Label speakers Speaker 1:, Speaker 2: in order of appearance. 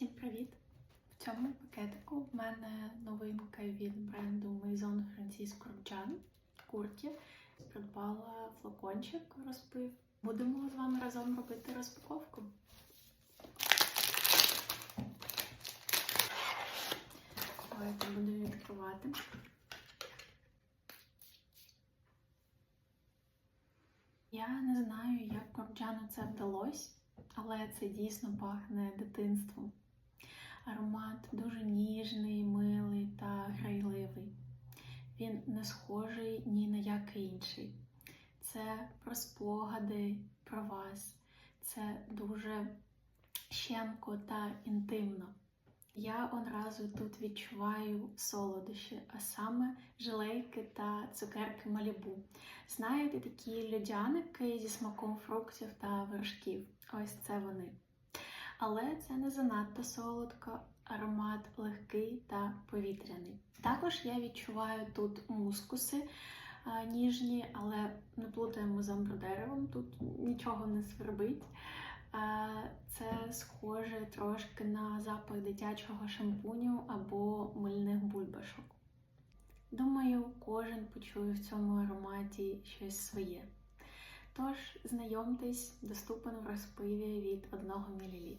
Speaker 1: Всім привіт! В цьому пакетику в мене новинка від бренду Maison Francis Kurkdjian куртки. Придбала флакончик, розпив. Будемо з вами разом робити розпаковку. Давайте буду відкривати. Я не знаю, як Корджану це вдалося, але це дійсно пахне дитинством. Аромат дуже ніжний, милий та грайливий. Він не схожий ні на який інший. Це про спогади, про вас. Це дуже щемко та інтимно. Я одразу тут відчуваю солодощі, а саме жилейки та цукерки Малібу. Знаєте, такі льодяники зі смаком фруктів та вершків. Ось це вони. Але це не занадто солодко, аромат легкий та повітряний. Також я відчуваю тут мускуси ніжні, але не плутаємо з амбродеревом, тут нічого не свербить. Це схоже трошки на запах дитячого шампуню або мильних бульбашок. Думаю, кожен почує в цьому ароматі щось своє. Тож, знайомтесь, доступен в розпиві від 1 мл.